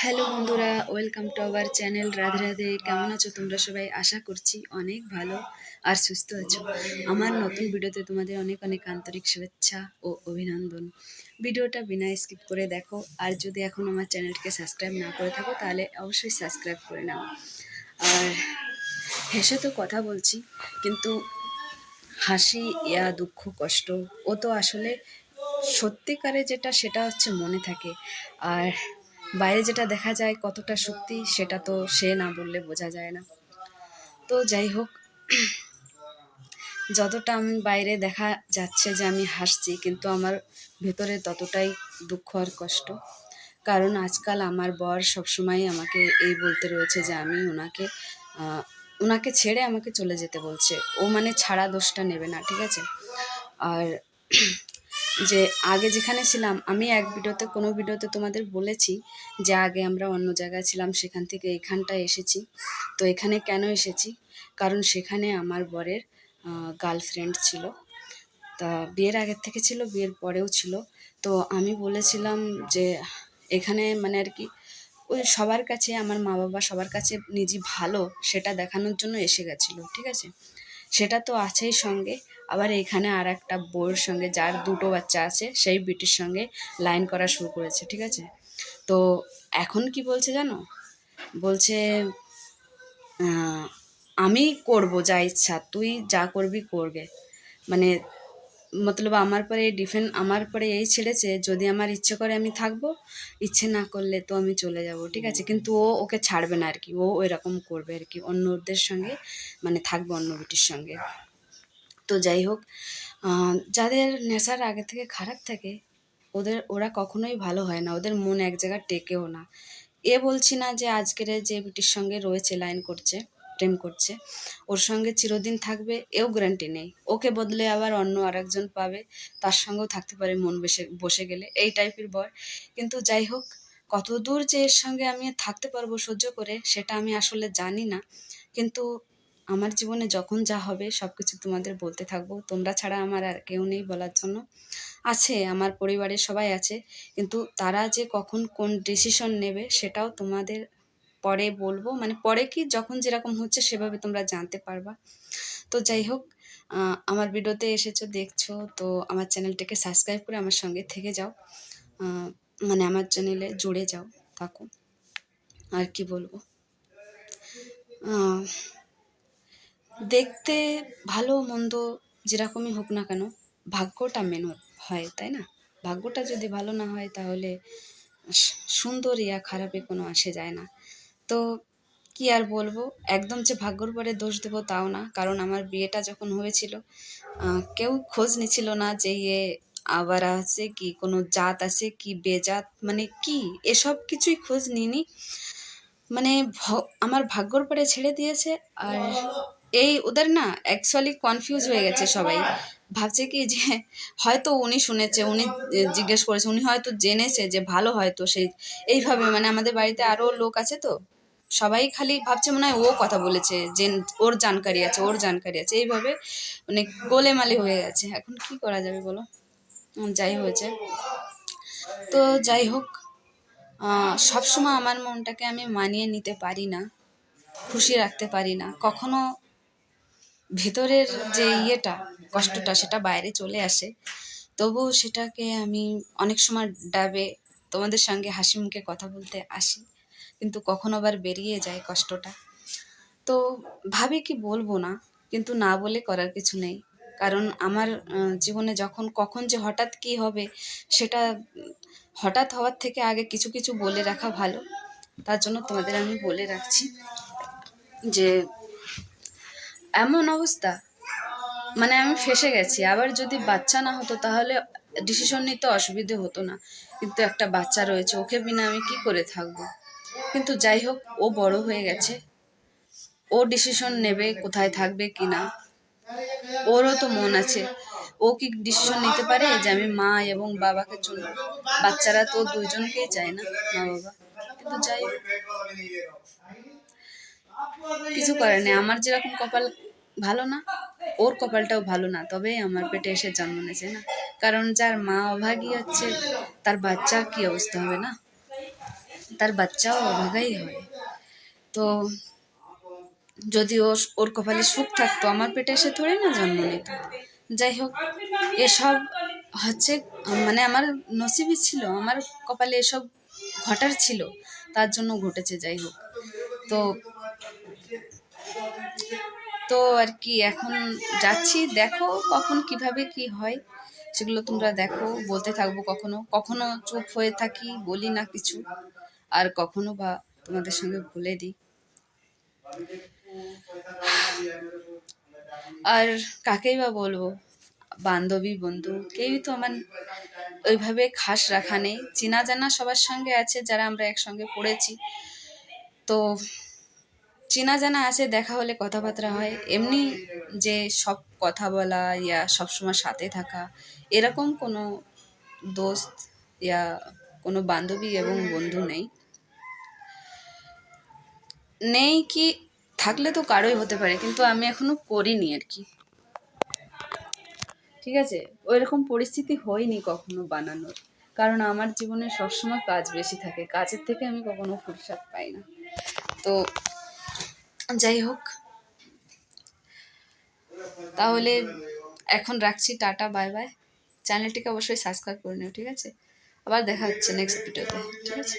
Hello বন্ধুরা, welcome to our channel Radhe Radhe. কেমন আছো তোমরা সবাই? আশা করছি অনেক ভালো আর সুস্থ আছো। আমার নতুন ভিডিওতে তোমাদের অনেক অনেক আন্তরিক শুভেচ্ছা ও অভিনন্দন। ভিডিওটা বিনা স্কিপ করে দেখো, আর যদি এখন আমার চ্যানেলটিকে সাবস্ক্রাইব না করে থাকো, তাহলে অবশ্যই সাবস্ক্রাইব করে নাও। আর হেসে তো কথা বলছি, কিন্তু হাসি, ইয়া, দুঃখ, কষ্ট, ও তো আসলে সত্যিকারে যেটা, সেটা হচ্ছে মনে থাকে। আর বাইরে যেটা দেখা যায় কতটা সত্যি সেটা তো সে না বললে বোঝা যায় না। তো যাই হোক, যতটা আমি বাইরে দেখা যাচ্ছে যে আমি হাসছি, কিন্তু আমার ভেতরে ততটাই দুঃখ আর কষ্ট। কারণ আজকাল আমার বর সবসময় আমাকে এই বলতে রয়েছে যে আমি ওনাকে ওনাকে ছেড়ে আমাকে চলে যেতে বলছে। ও মানে ছাড়া দোষটা নেবে না, ঠিক আছে? আর যে আগে যেখানে ছিলাম, আমি এক ভিডিওতে, কোনো ভিডিওতে তোমাদের বলেছি যে আগে আমরা অন্য জায়গায় ছিলাম, সেখান থেকে এখানটায় এসেছি। তো এখানে কেন এসেছি? কারণ সেখানে আমার বরের গার্লফ্রেন্ড ছিল। তা বিয়ের আগের থেকে ছিল, বিয়ের পরেও ছিল। তো আমি বলেছিলাম যে এখানে মানে আর কি, ওই সবার কাছে, আমার মা বাবা সবার কাছে নিজে ভালো, সেটা দেখানোর জন্য এসে গেছিল, ঠিক আছে? সেটা তো আছেই সঙ্গে। আবার এখানে আর একটা বউয়ের সঙ্গে যার দুটো বাচ্চা আছে, সেই বিটির সঙ্গে লাইন করা শুরু করেছে, ঠিক আছে? তো এখন কি বলছে জানো? বলছে আমি করব যা ইচ্ছা, তুই যা করবি করবে মানে মতলব আমার পরে ডিফেন্ড আমার পরে এই ছেড়েছে, যদি আমার ইচ্ছে করে আমি থাকব, ইচ্ছে না করলে তো আমি চলে যাব, ঠিক আছে? কিন্তু ও ওকে ছাড়বে না আর কি ও এরকম করবে আর কি অন্যদের সঙ্গে মানে থাকবে অন্য বিটির সঙ্গে। তো যাই হোক যাদের নেশার আগে থেকে খারাপ থাকে, ওদের, ওরা কখনোই ভালো হয় না, ওদের মন এক জায়গায় টেকেও না। এ বলছি না যে আজকের যে বিটির সঙ্গে রয়েছে লাইন করছে প্রেম করছে। ওর সঙ্গে চিরদিন থাকবে, এও গ্যারান্টি নেই। ওকে বদলে আবার অন্য আরেকজন পাবে, তার সঙ্গেও থাকতে পারে মন বসে বসে গেলে। এই টাইপের বর। কিন্তু যাই হোক কত দূর যে এর সঙ্গে আমি থাকতে পারব সহ্য করে, সেটা আমি আসলে জানি না। কিন্তু আমার জীবনে যখন যা হবে সব কিছু তোমাদের বলতে থাকব। তোমরা ছাড়া আমার আর কেউ নেই বলার জন্য। আছে, আমার পরিবারের সবাই আছে। কিন্তু তারা যে কখন কোন ডিসিশন নেবে, সেটাও তোমাদের পরে বলব মানে পরে কি যখন যেরকম হচ্ছে সেভাবে তোমরা জানতে পারবা। তো যাই হোক আমার ভিডিওতে এসেছ, দেখছ, তো আমার চ্যানেলটাকে সাবস্ক্রাইব করে আমার সঙ্গে থেকে যাও। মানে আমার চ্যানেলে জুড়ে যাও, থাকো। আর কি বলব? দেখতে ভালো মন্দ যেরকমই হোক না কেন, ভাগ্যটা মেন হয়, তাই না? ভাগ্যটা যদি ভালো না হয় তাহলে সুন্দর ইয়া খারাপে কোনো আসে যায় না। তো কি আর বলব? একদম যে ভাগ্যর পরে দোষ দেবো তাও না। কারণ আমার বিয়েটা যখন হয়েছিল কেউ খোঁজ নিছিল না যে ইয়ে আবার আছে কি, কোনো জাত আছে কি, বেজাত মানে কি? এসব কিছুই খোঁজ নিনি মানে আমার ভাগ্যর পরে ছেড়ে দিয়েছে আর এই ওদের না অ্যাকচুয়ালি কনফিউজ হয়ে গেছে সবাই। ভাবছে কি যে হয়তো উনি শুনেছে, উনি জিজ্ঞেস করেছে, উনি হয়তো জেনেছে যে ভালো হয়তো সেই, এইভাবে। মানে আমাদের বাড়িতে আরও লোক আছে তো। সবাই খালি ভাবছে মনে হয় ও কথা বলেছে, যে ওর জানকারি আছে, ওর জানকারি আছে। এইভাবে মানে গোলেমালে হয়ে গেছে। এখন কি করা যাবে বলো? যাই হয়েছে। তো যাই হোক সবসময় আমার মনটাকে আমি মানিয়ে নিতে পারি না, খুশি রাখতে পারি না। কখনো ভেতরের যে ইয়েটা, কষ্টটা, সেটা বাইরে চলে আসে। তবুও সেটাকে আমি অনেক সময় ডাবে, তোমাদের সঙ্গে হাসি মুখে কথা বলতে আসি। কিন্তু কখনো আবার বেরিয়ে যায় কষ্টটা। তো ভাবি কি বলব না, কিন্তু না বলে করার কিছু নেই। কারণ আমার জীবনে যখন কখন যে হঠাৎ কি হবে, সেটা হঠাৎ হওয়ার থেকে আগে কিছু কিছু বলে রাখা ভালো। তার জন্য তোমাদের আমি বলে রাখছি যে, এমন অবস্থা মানে আমি ফেসে গেছি। আবার যদি বাচ্চা না হতো তাহলে ডিসিশন নিতে অসুবিধে হতো না। কিন্তু একটা বাচ্চা রয়েছে, ওকে বিনা আমি কি করে থাকব? কিন্তু যাই হোক ও বড় হয়ে গেছে। ও ডিসিশন নেবে কোথায় থাকবে কি না। ওরও তো মন আছে। ও কি ডিসিশন নিতে পারে যে আমি মা এবং বাবাকে চলবো বাচ্চারা তো দুইজনকেই চায় না, মা, বাবা। কিন্তু যাই কিছু করে নেই। আমার যেরকম কপাল ভালো না, ওর কপালটাও ভালো না। তবে আমার পেটে এসে জন্ম নিয়েছে না। কারণ যার মা অভাগী হচ্ছে, তার বাচ্চা কি অবস্থা হবে না? তার বাচ্চাও অভাগাই হয়। তো যদি ওর ওর কপালে সুখ থাকতো, আমার পেটে এসে থোড়ে না জন্ম নিত। যাই হোক, এসব হচ্ছে মানে আমার নসিবই ছিল, আমার কপালে এসব ঘটার ছিল, তার জন্য ঘটেছে, যাই হোক। তো তো আর কি, এখন যাচ্ছি, দেখো কখন কীভাবে কি হয়, সেগুলো তোমরা দেখো, বলতে থাকব কখনো কখনো চুপ হয়ে থাকি, বলি না কিছু। আর কখনো বা তোমাদের সঙ্গে বলে দিই। আর কাকেই বা বলব? বান্ধবী, বন্ধু, কেউই তো আমার ওইভাবে খাস রাখা নেই। চেনা জানা সবার সঙ্গে আছে, যারা আমরা একসঙ্গে পড়েছি। তো চেনা জানা আছে, দেখা হলে কথাবার্তা হয়। এমনি যে সব কথা বলা ইয়া সবসময় সাথে থাকা, এরকম কোনো দোস্ত ইয়া কোনো বান্ধবী এবং বন্ধু নেই। নেই কি, থাকলে তো কারোই হতে পারে, কিন্তু আমি এখনও করিনি আর কি। ঠিক আছে? ওইরকম পরিস্থিতি হয়নি কখনো বানানোর, কারণ আমার জীবনে সবসময় কাজ বেশি থাকে, কাজের থেকে আমি কখনো ফুরসাদ পাই না। তো যাই হোক, তাহলে এখন রাখছি, টাটা, বাই বাই। চ্যানেলটিকে অবশ্যই সাবস্ক্রাইব করে নিও, ঠিক আছে? আবার দেখা হচ্ছে নেক্সট ভিডিওতে ঠিক আছে?